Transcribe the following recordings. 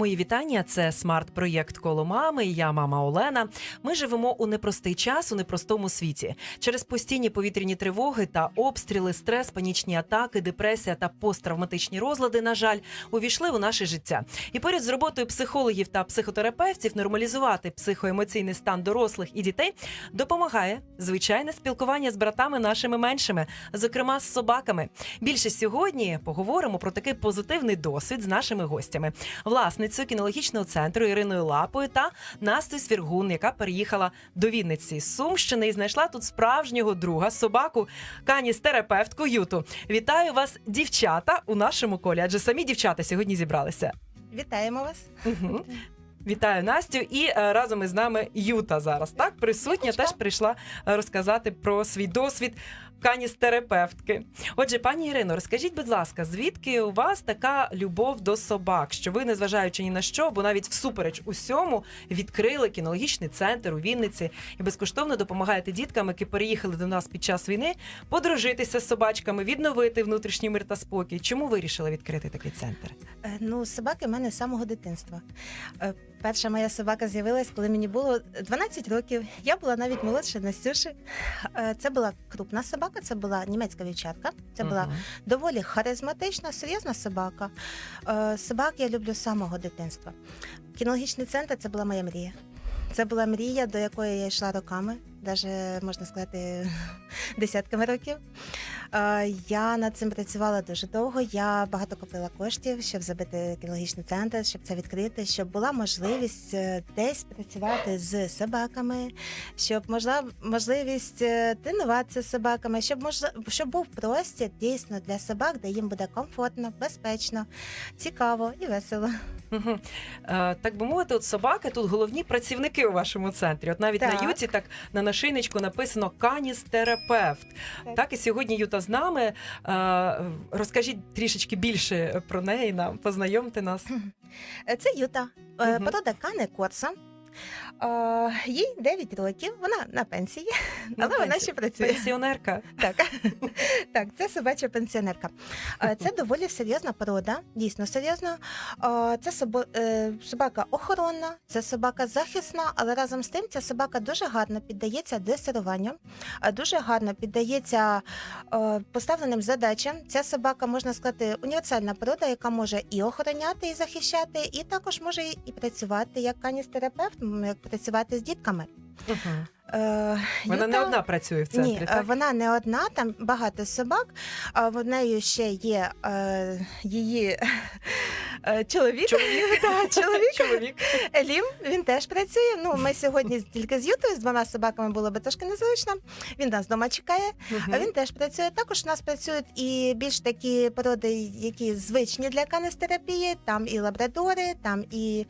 Мої вітання. Це смарт-проєкт коло мами. Я мама Олена. Ми живемо у непростий час у непростому світі. Через постійні повітряні тривоги та обстріли, стрес, панічні атаки, депресія та посттравматичні розлади, на жаль, увійшли у наше життя. І поряд з роботою психологів та психотерапевтів нормалізувати психоемоційний стан дорослих і дітей допомагає звичайне спілкування з братами нашими меншими, зокрема з собаками. Більше сьогодні поговоримо про такий позитивний досвід з нашими гостями, власницею кінологічного центру Іриною Лапою та Настою Свіргун, яка переїхала до Вінниці з Сумщини і знайшла тут справжнього друга собаку, каніс-терапевтку Юту. Вітаю вас, дівчата, у нашому колі, адже самі дівчата сьогодні зібралися. Вітаємо вас. Угу. Вітаю Настю, і е, разом із нами Юта зараз так присутня. Теж прийшла е, розказати про свій досвід каністерапевтки. Отже, пані Ірино, розкажіть, будь ласка, звідки у вас така любов до собак? Що ви, незважаючи ні на що, бо навіть всупереч усьому відкрили кінологічний центр у Вінниці і безкоштовно допомагаєте діткам, які переїхали до нас під час війни, подружитися з собачками, відновити внутрішній мир та спокій. Чому вирішили відкрити такий центр? Е, Ну, собаки в мене з самого дитинства. Е, Перша моя собака з'явилась, коли мені було 12 років. Я була навіть молодша Настюші. Е, Це була крупна собака, це була німецька вівчарка. Це була Мгм. доволі харизматична, серйозна собака. Е, Собак я люблю з самого дитинства. Кінологічний центр це була моя мрія. Це була мрія, до якої я йшла роками, навіть можна сказати, десятками років. Е, Я над цим працювала дуже довго. Я багато купила коштів, щоб забити кінологічний центр, щоб це відкрити, щоб була можливість е, десь працювати з собаками, щоб можла можливість е, тренуватися з собаками, щоб можна, щоб був простір дійсно для собак, де їм буде комфортно, безпечно, цікаво і весело. Так би мовити, от собаки тут головні працівники у вашому центрі. От навіть Так. на юті так на нашийничку написано каніс-терапевт. Так. Так. і сьогодні Юта з нами. Е, Розкажіть трішечки більше про неї нам, познайомте нас. Е, Це Юта, угу. Мгм. порода Кане Корса. Е, Їй 9 років, вона на пенсії, На але вона ще працює. Пенсіонерка. Так, так, це собача пенсіонерка. Е, Це доволі серйозна порода, дійсно серйозна. Е, Це е, собака охоронна, це собака захисна, але разом з тим ця собака дуже гарно піддається дресируванню, дуже гарно піддається поставленим задачам. Ця собака, можна сказати, універсальна порода, яка може і охороняти, і захищати, і також може і працювати як каністерапевт, як працювати з дітками. Мгм. Е, Вона не одна працює в центрі, ні, е, так? вона не одна, там багато собак. А в нею ще є е, її е, чоловік. Чоловік. Да, чоловік Чоловік. Елім, він теж працює. Ну, ми сьогодні тільки з Ютою, з двома собаками було би трошки незручно. Він нас вдома чекає, а він теж працює. Також у нас працюють і більш такі породи, які звичні для канестерапії. Там і лабрадори, там і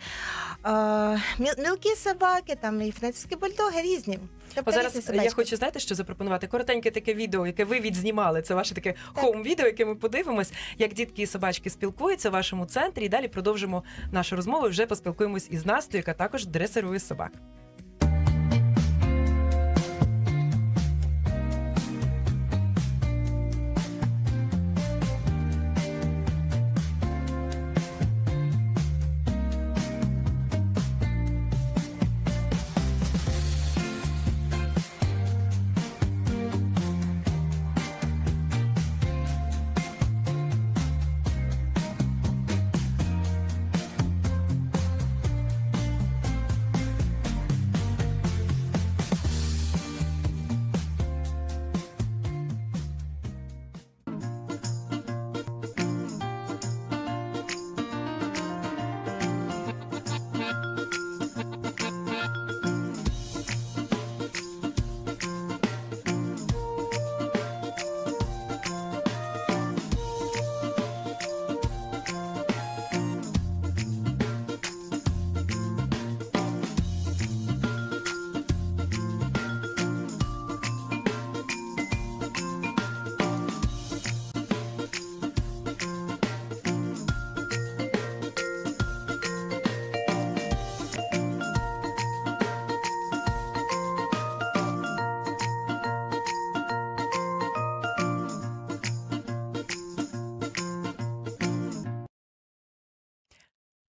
е, мілкі собаки, там і французькі бульдоги різні. Тобто зараз я хочу знаєте, що запропонувати коротеньке таке відео, яке ви відзнімали. Це ваше таке хоум-відео, яке ми подивимось, як дітки і собачки спілкуються в вашому центрі. І далі продовжимо нашу розмову. і Вже поспілкуємось із Настю, яка також дресирує собак.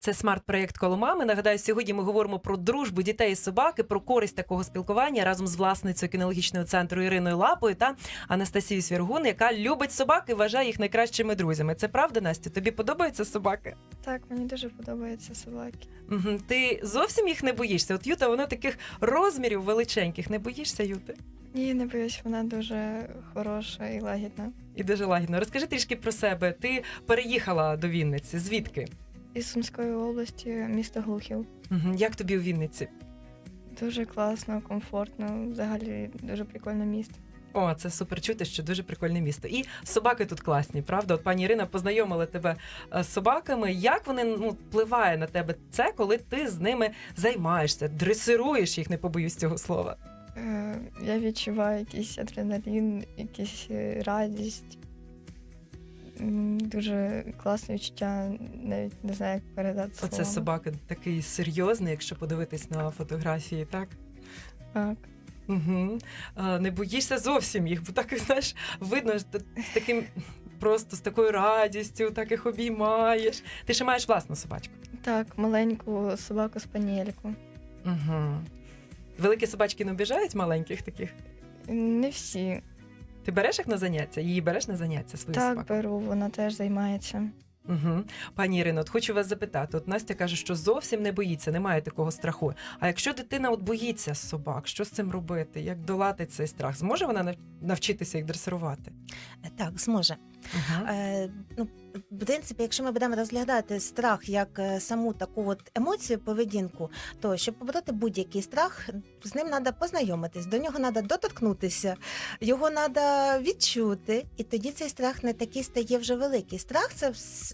Це смарт-проєкт коло мами. Нагадаю, сьогодні ми говоримо про дружбу дітей і собаки, про користь такого спілкування разом з власницею кінологічного центру Іриною Лапою та Анастасією Свіргун, яка любить собак і вважає їх найкращими друзями. Це правда, Настя? Тобі подобаються собаки? Так, мені дуже подобаються собаки. Угу. Ти зовсім їх не боїшся? От Юта, вона таких розмірів величеньких. Не боїшся, Юти? Ні, не боюсь, вона дуже хороша і лагідна. І дуже лагідно. Розкажи трішки про себе. Ти переїхала до Вінниці. Звідки? Із Сумської області, місто Глухів. Угу. Як тобі у Вінниці? Дуже класно, комфортно. Взагалі дуже прикольне місто. О, це супер чути, що дуже прикольне місто. І собаки тут класні, правда? От пані Ірина познайомила тебе е, з собаками. Як вони ну, впливає на тебе це, коли ти з ними займаєшся, дресируєш їх, не побоюсь цього слова. Е, я відчуваю якийсь адреналін, якусь е, радість. Дуже класне відчуття, навіть не знаю, як передати Оце словами. собака такий серйозний, якщо подивитись на фотографії, так? Так. Угу. Не боїшся зовсім їх, бо так знаєш, видно з таким просто з такою радістю, так їх обіймаєш. Ти ще маєш власну собачку. так, маленьку собаку спаніельку. Угу. Великі собачки не обіжають маленьких таких. Не всі. Ти береш їх на заняття? Її береш на заняття свою так, собаку? беру, вона теж займається. Угу. Пані Ірино, от хочу вас запитати. От Настя каже, що зовсім не боїться, немає такого страху. А якщо дитина от боїться собак, що з цим робити? Як долати цей страх? Зможе вона навчитися їх дресирувати? Е, Так, зможе. Е, ну, в принципі, якщо ми будемо розглядати страх як е, саму таку от емоцію, поведінку, то щоб побороти будь-який страх, з ним треба познайомитись, до нього треба доторкнутися, його треба відчути, і тоді цей страх не такий стає вже великий. Страх це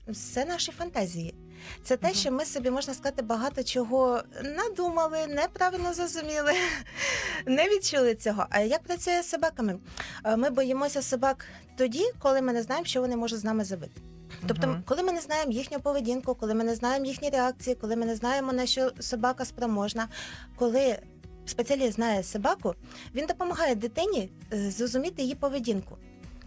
все наші фантазії. Це те, що ми собі можна сказати багато чого надумали, неправильно зрозуміли, не відчули цього. А як працює з собаками? Е, Ми боїмося собак тоді, коли ми не знаємо, що вони можуть з нами зробити. Тобто, коли ми не знаємо їхню поведінку, коли ми не знаємо їхні реакції, коли ми не знаємо, на що собака спроможна, коли спеціаліст знає собаку, він допомагає дитині е, зрозуміти її поведінку.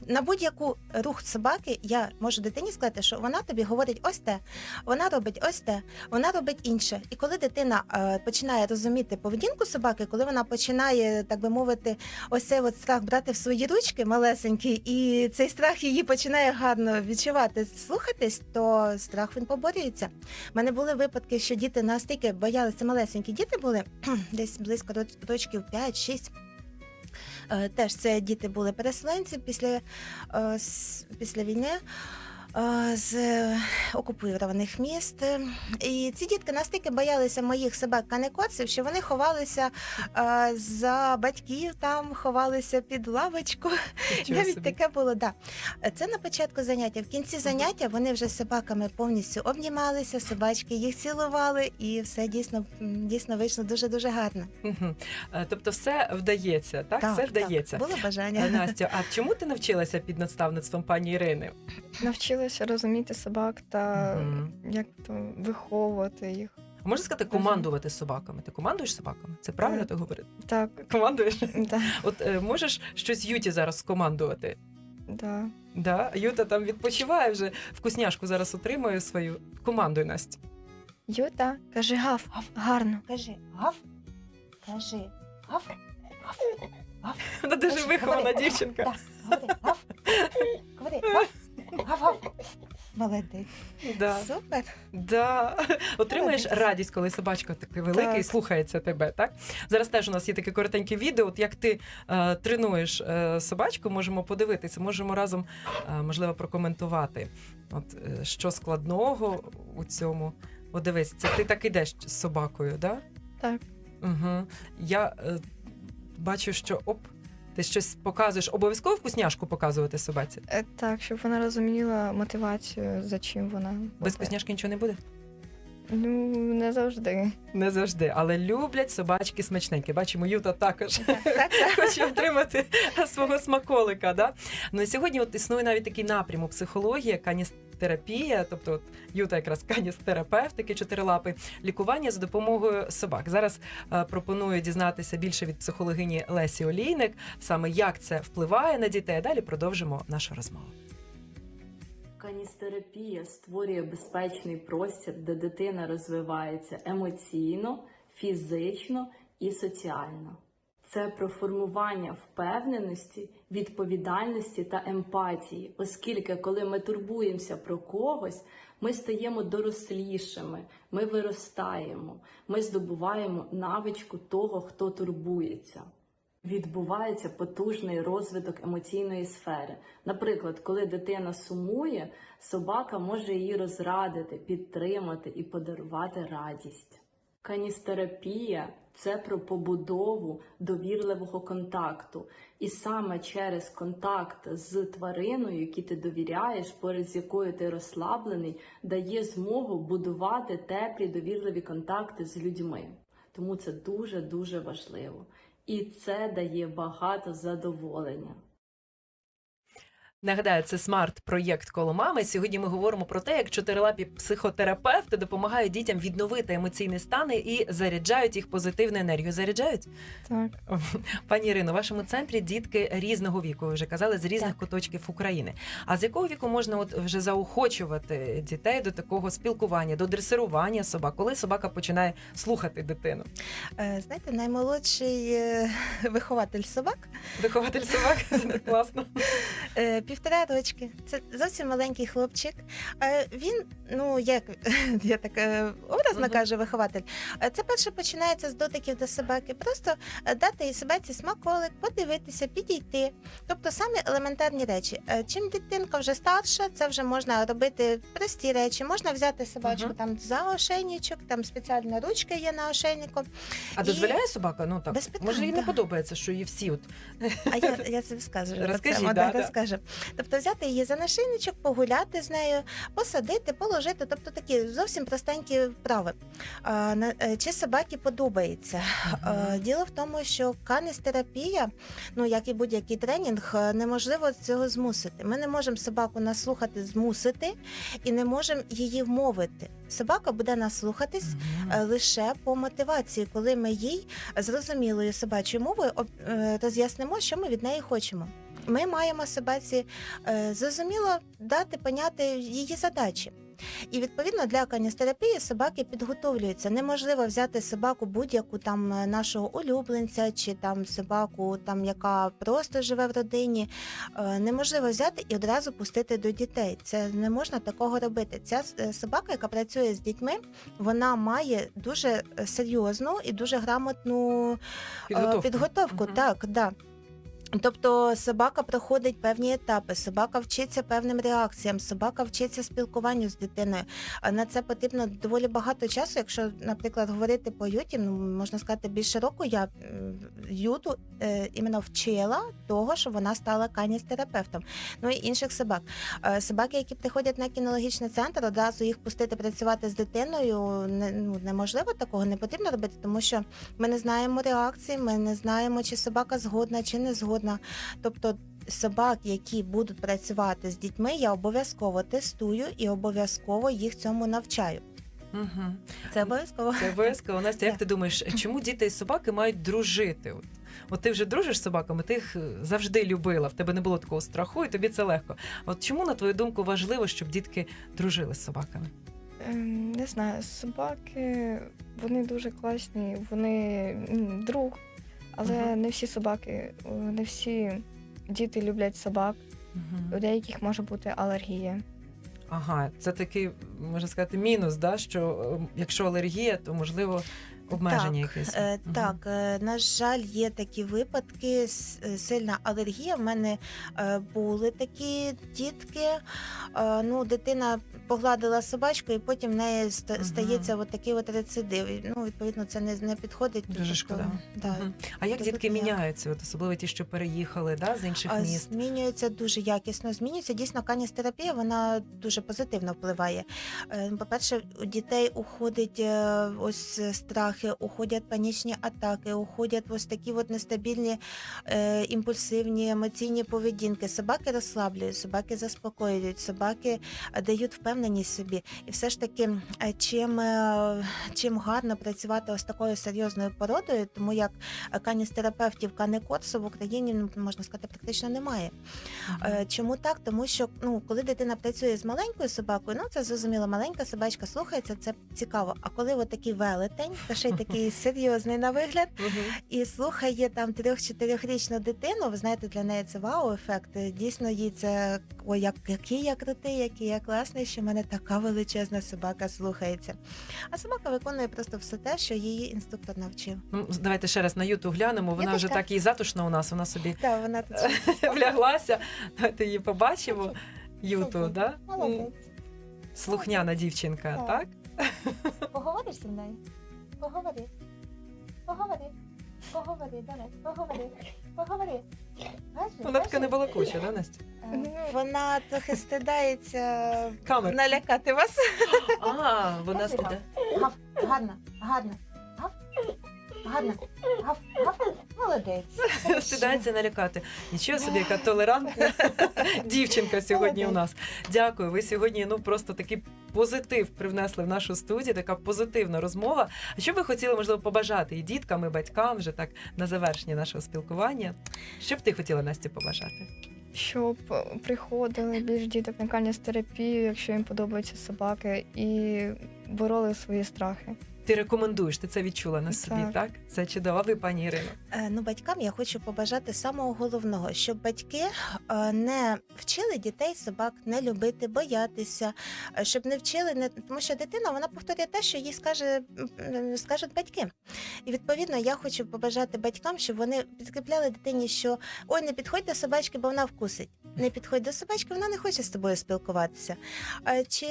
На будь-яку рух собаки я можу дитині сказати, що вона тобі говорить ось те, вона робить ось те, вона робить інше. І коли дитина е, починає розуміти поведінку собаки, коли вона починає, так би мовити, ось цей от страх брати в свої ручки малесенькі, і цей страх її починає гарно відчувати, слухатись, то страх він поборюється. У мене були випадки, що діти настільки боялися малесенькі діти були десь близько роч- рочків 5-6. Е, Теж це діти були переселенці після, е, після війни. Е, З окупованих міст. І ці дітки настільки боялися моїх собак канекоців, що вони ховалися е, за батьків, там ховалися під лавочку. Навіть собі. таке було, да. Це на початку заняття. В кінці заняття вони вже з собаками повністю обнімалися, собачки їх цілували, і все дійсно дійсно вийшло дуже дуже гарно. Е, Тобто все вдається, так? все вдається. було бажання. Настю, а чому ти навчилася під наставництвом пані Ірини? Навчилася розуміти собак та Мгм. як то виховувати їх. А можна сказати, командувати собаками? Ти командуєш собаками? Це правильно Е, так говорити? Так, Командуєш? да, От е, можеш щось Юті зараз скомандувати? да. Да? Юта там відпочиває вже, вкусняшку зараз отримує свою. Командуй Настя. Юта, кажи гав, гарно. Кажи, гав, кажи, гав, гав, гав. Вона дуже Кажи, вихована говори. дівчинка. Да, говори, гав, говори, гав, гав, гав. Молодець. Да. Супер. Да. Отримаєш Молодець. радість, коли собачка такий великий і слухається тебе, так? Зараз теж у нас є таке коротеньке відео. От як ти е, тренуєш е, собачку, можемо подивитися, можемо разом, е, можливо, прокоментувати. От е, що складного у цьому. От дивись, це ти так ідеш з собакою, да? Так, Угу. Я е, бачу, що оп, ти щось показуєш. Обов'язково вкусняшку показувати собаці. е, так, щоб вона розуміла мотивацію, за чим вона. Без робить. вкусняшки нічого не буде. Ну, не завжди. Не завжди, але люблять собачки смачненькі. Бачимо, Юта також Так, так. хоче отримати свого смаколика. Да? Ну і сьогодні от існує навіть такий напрям у психології, каністерапія, тобто от Юта якраз каністерапевт, такий чотирилапий, лікування за допомогою собак. Зараз е, пропоную дізнатися більше від психологині Лесі Олійник, саме як це впливає на дітей. А Далі продовжимо нашу розмову. Каністерапія створює безпечний простір, де дитина розвивається емоційно, фізично і соціально. Це про формування впевненості, відповідальності та емпатії, оскільки коли ми турбуємося про когось, ми стаємо дорослішими, ми виростаємо, ми здобуваємо навичку того, хто турбується. Відбувається потужний розвиток емоційної сфери. Наприклад, коли дитина сумує, собака може її розрадити, підтримати і подарувати радість. Каністерапія це про побудову довірливого контакту, і саме через контакт з твариною, якій ти довіряєш, поряд з якою ти розслаблений, дає змогу будувати теплі довірливі контакти з людьми. Тому це дуже дуже важливо, і це дає багато задоволення. Нагадаю, це смарт-проєкт коло мами. Сьогодні ми говоримо про те, як чотирилапі психотерапевти допомагають дітям відновити емоційні стани і заряджають їх позитивною енергією. Заряджають? Так. Пані Ірино, у вашому центрі дітки різного віку, ви вже казали, з різних Так. куточків України. А з якого віку можна от вже заохочувати дітей до такого спілкування, до дресирування собак, коли собака починає слухати дитину? Е, Знаєте, наймолодший е, вихователь собак Вихователь собак класно. Півтора рочки. Це зовсім маленький хлопчик. Е, Він, ну як я так е, образно Мгм. кажу, вихователь. е, Це перше починається з дотиків до собаки. Просто дати їй собаці смаколик, подивитися, підійти. Тобто самі елементарні речі. Чим дитинка вже старша, це вже можна робити прості речі. Можна взяти собачку Мгм. там за ошейничок, там спеціальна ручка є на ошейнику. А І- дозволяє собака? Ну так Без питань, може їй не подобається, що її всі от А я, я це скажу. це, да, да, да. Тобто взяти її за нашийничок, погуляти з нею, посадити, положити. Тобто такі зовсім простенькі вправи. Е, чи собакі подобається? Е, Діло в тому, що каністерапія, ну як і будь-який тренінг, е, неможливо цього змусити. Ми не можемо собаку наслухати, змусити і не можемо її вмовити. Собака буде нас слухатись Мгм. е, лише по мотивації, коли ми їй зрозумілою собачою мовою роз'яснимо, що ми від неї хочемо. Ми маємо собаці е, зрозуміло дати поняти її задачі. І відповідно для каністерапії собаки підготовлюються. Неможливо взяти собаку будь-яку там е, нашого улюбленця, чи там собаку, там яка просто живе в родині. Е, Неможливо взяти і одразу пустити до дітей. Це не можна такого робити. Ця собака, яка працює з дітьми, вона має дуже серйозну і дуже грамотну Підготовку. підготовку. Мгм. Так, да. Тобто собака проходить певні етапи, собака вчиться певним реакціям, собака вчиться спілкуванню з дитиною. На це потрібно доволі багато часу. Якщо, наприклад, говорити по юті, ну можна сказати, більше року я юту е, іменно вчила того, що вона стала каністерапевтом. Ну і інших собак. Е, собаки, які приходять на кінологічний центр, одразу їх пустити працювати з дитиною не, ну, неможливо такого, не потрібно робити, тому що ми не знаємо реакції, ми не знаємо, чи собака згодна, чи не згодна. Тобто собак, які будуть працювати з дітьми, я обов'язково тестую і обов'язково їх цьому навчаю. Мгм. Це обов'язково. Це обов'язково. Настя, як ти думаєш, чому діти і собаки мають дружити? От, от ти вже дружиш з собаками, ти їх е, завжди любила, в тебе не було такого страху, і тобі це легко. От чому, на твою думку, важливо, щоб дітки дружили з собаками? Ем, Не знаю, собаки вони дуже класні, вони друг, але Мгм. не всі собаки, не всі діти люблять собак. У деяких може бути алергія. Ага, це такий, можна сказати, мінус, да? що е, якщо алергія, то можливо обмеження Так, якесь. Е, Мгм. Так, е, на жаль, є такі випадки. с- е, Сильна алергія. В мене е, були такі дітки. Е, Ну, дитина погладила собачку, і потім в неї ста- Мгм. стається от такий от рецидив. І, Ну, відповідно, це не, не підходить. Дуже Тобто, шкода. Да. Мгм. А як Тобто дітки ніяк. міняються, от особливо ті, що переїхали да, з інших А, міст? Змінюється дуже якісно. Змінюється дійсно каністерапія, вона дуже позитивно впливає. Е, По-перше, у дітей уходить е, ось е, страхи, уходять панічні атаки, уходять ось такі от нестабільні е, імпульсивні емоційні поведінки. Собаки розслаблюють, собаки заспокоюють, собаки дають впевненість впевненість собі. І все ж таки, е, чим, е, чим гарно працювати ось такою серйозною породою, тому як е, каністерапевтів канекорсу в Україні ну, можна сказати практично немає. Чому так? Тому що ну, коли дитина працює з маленькою собакою, ну це зрозуміло, маленька собачка слухається, це цікаво. А коли от такий велетень, то ще й такий серйозний на вигляд, і слухає там трьох-чотирьохрічну дитину, ви знаєте, для неї це вау-ефект. Дійсно, їй це ой, як, який я крутий, який я класний, що мене така величезна собака слухається. А собака виконує просто все те, що її інструктор навчив. Ну, давайте ще раз на юту глянемо. Вона вже так і затишна у нас. Вона собі Так, вона тут вляглася. Давайте її побачимо. Юту, да? Молодець. Слухняна дівчинка, так? Так. Поговориш зі мною? Поговори. Поговори. Поговори, давай, поговори. Поговори. Вона така не балакуча, да, Настя? Е, Вона трохи стидається Камер. налякати вас. А, вона стиде. Гав, гарно, гарно. Гав, гарно. Гав, гав. Молодець. Стидається налякати. Нічого собі, яка толерантна дівчинка сьогодні у нас. Дякую. Ви сьогодні ну просто такий позитив привнесли в нашу студію. Така позитивна розмова. А що ви хотіли, можливо, побажати і діткам, і батькам вже так на завершення нашого спілкування? Що б ти хотіла Насті побажати? Щоб приходили більш діток на каністерапію, якщо їм подобаються собаки, і бороли свої страхи. Ти рекомендуєш, ти це відчула на собі, так? Так. Це чудово. Ви, пані Ірино. Е, Ну, батькам я хочу побажати самого головного, щоб батьки е, не вчили дітей собак не любити, боятися, е, щоб не вчили не тому, що дитина вона повторює те, що їй скаже скажуть батьки. І відповідно я хочу побажати батькам, щоб вони підкріпляли дитині, що ой, не підходь до собачки, бо вона вкусить. Не підходь до собачки, вона не хоче з тобою спілкуватися. Е, Чи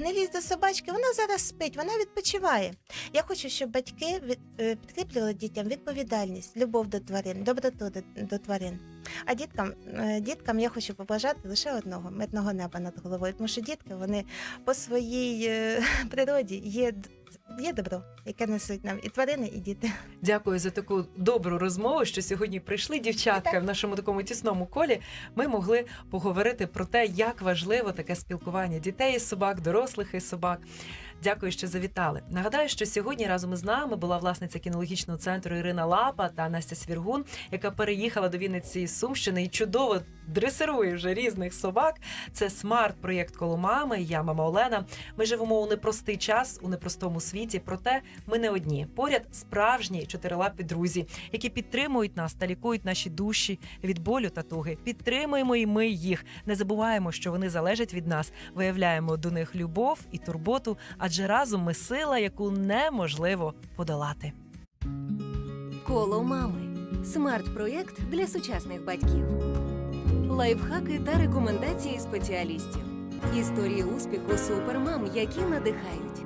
не лізь до собачки, вона зараз спить, вона відпочиває. Я хочу, щоб батьки е, підкріплювали дітям відповідальність, любов до тварин, доброту до, тварин. А діткам, е, діткам я хочу побажати лише одного мирного неба над головою, тому що дітки вони по своїй е, природі є, є добро, яке несуть нам і тварини, і діти. Дякую за таку добру розмову, що сьогодні прийшли дівчатка в нашому такому тісному колі. Ми могли поговорити про те, як важливо таке спілкування дітей із собак, дорослих із собак. Дякую, що завітали. Нагадаю, що сьогодні разом із нами була власниця кінологічного центру Ірина Лапа та Настя Свіргун, яка переїхала до Вінниці із Сумщини і чудово дресирує вже різних собак. Це смарт-проєкт коло мами. Я мама Олена. Ми живемо у непростий час у непростому світі. Проте ми не одні. Поряд справжні чотирилапі друзі, які підтримують нас та лікують наші душі від болю та туги. Підтримуємо і ми їх. Не забуваємо, що вони залежать від нас. Виявляємо до них любов і турботу, адже разом ми сила, яку неможливо подолати. Коло мами. Смарт-проєкт для сучасних батьків. Лайфхаки та рекомендації спеціалістів. Історії успіху супермам, які надихають.